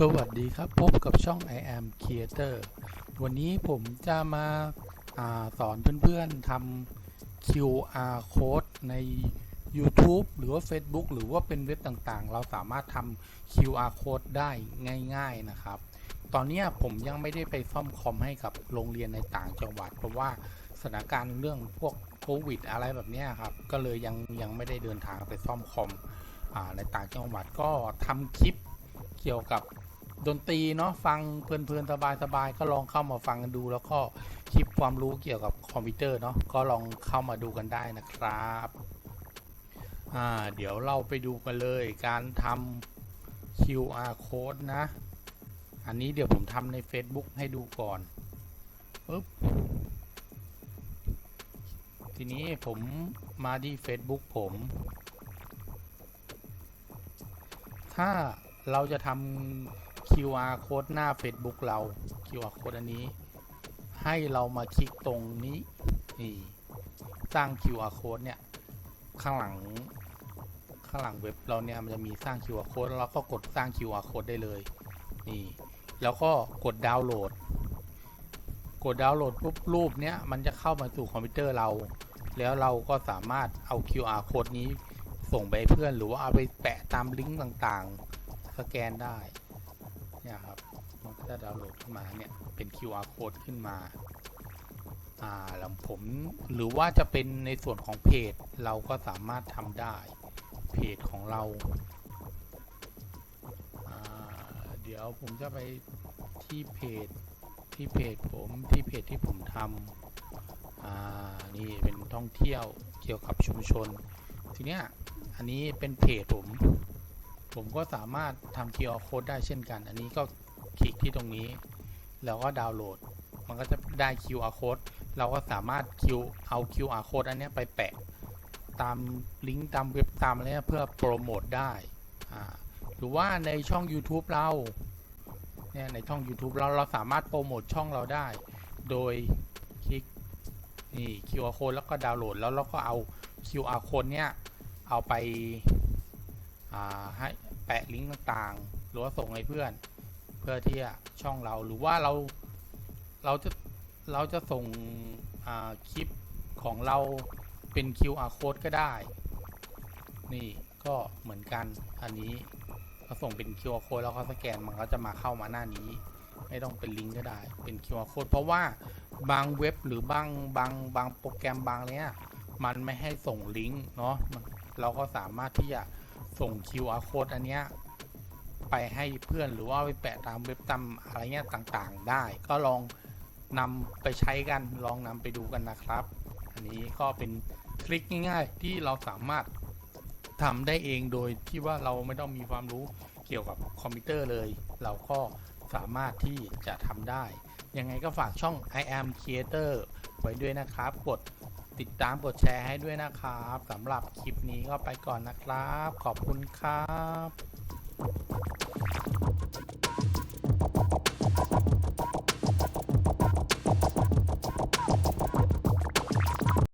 สวัสดีครับ พบกับช่อง I am Creator วันนี้ผมจะมาอาสอนเพื่อนๆทำ QR code ใน YouTube หรือว่า Facebook หรือว่าเป็นเว็บต่างๆ เราสามารถทำ QR code ได้ง่ายๆนะครับ ตอนนี้ผมยังไม่ได้ไปซ่อมคอมให้กับโรงเรียนในต่างจังหวัด เพราะว่าสถานการณ์เรื่องพวกโควิด อะไรแบบนี้ครับ ก็เลยยังยังไม่ได้เดินทางไปซ่อมคอมอในต่างจังหวัดก็ทำคลิปเกี่ยวกับ ดนตรีเนาะฟังเพลินๆสบายๆก็ลองเข้ามาฟังกันดู แล้วก็คลิปความรู้เกี่ยวกับคอมพิวเตอร์เนาะก็ลองเข้ามาดูกันได้นะครับอ่าเดี๋ยวเราไปดูกันเลยการทำ QR code นะ อันนี้เดี๋ยวผมทำใน Facebook ให้ดูก่อนปึ๊บทีนี้ผมมาที่ Facebook ผม ถ้าเราจะทำ QR code หน้า Facebook เรา QR code อันนี้ ให้เรามาคลิกตรงนี้นี่สร้าง QR code เนี่ย ข้างหลัง ข้างหลังเว็บเราเนี่ยมันจะมีสร้าง QR code แล้วเราก็กดสร้าง QR code ได้เลย นี่ แล้วก็กดดาวน์โหลด กดดาวน์โหลดปุ๊บรูปเนี้ยมันจะเข้ามาสู่คอมพิวเตอร์เรา แล้วเราก็สามารถเอา QR code นี้ส่งไปเพื่อนหรือว่าเอาไปแปะตามลิงก์ต่างๆ สแกนได้ เนี่ยครับมันก็จะดาวน์โหลดขึ้นมาเนี่ยเป็น QR code ขึ้นมาอ่าแล้วผมหรือว่าจะเป็นในส่วนของเพจเราก็สามารถทำได้เพจของเราอ่าเดี๋ยวผมจะไปที่เพจที่เพจผมที่เพจที่ผมทำอ่านี่เป็นท่องเที่ยวเกี่ยวกับชุมชน ทีเนี้ยอันนี้เป็นเพจผม ผมก็สามารถทำ QR code ได้เช่นกัน อันนี้ก็คลิกที่ตรงนี้ แล้วก็ดาวน์โหลด มันก็จะได้ QR code เราก็สามารถ Q เอา QR code อันนี้ไปแปะ ตามลิงก์ตามเว็บตามอะไรเพื่อโปรโมทได้หรือว่าในช่อง YouTube เราเนี่ยในช่อง YouTube เราเราสามารถโปรโมทช่องเราได้ โดยคลิกนี่ QR code แล้วก็ดาวน์โหลด แล้วเราก็เอา QR code เนี้ยเอาไป ให้แปะลิงก์ต่างๆ หรือว่าส่งให้เพื่อน เพื่อที่จะช่องเราหรือว่าเราเราจะเราจะส่งคลิปของเราเป็น QR code ก็ได้ นี่ก็เหมือนกันอันนี้ก็ส่งเป็น QR code แล้วก็สแกนมันก็จะมาเข้ามาหน้านี้ ไม่ต้องเป็นลิงก์ก็ได้เป็น QR code เพราะว่าบางเว็บหรือบางบางบางโปรแกรมบางเนี้ยมันไม่ให้ส่งลิงก์เนาะเราก็สามารถที่จะ ส่ง QR code อันเนี้ยไปให้เพื่อนหรือว่าไปแปะตามเว็บตามอะไรเงี้ยต่างๆ ได้ ก็ลองนำไปใช้กันลองนำไปดูกันนะครับ อันนี้ก็เป็นทริคง่ายๆ ที่เราสามารถทำได้เองโดยที่ว่าเราไม่ต้องมีความรู้เกี่ยวกับคอมพิวเตอร์เลย เราก็สามารถที่จะทำได้ ยังไงก็ฝากช่อง I am Creator ไว้ด้วยนะครับ กด ติดตามกดแชร์ให้ด้วยนะครับสำหรับคลิปนี้ก็ไปก่อนนะครับ ขอบคุณครับ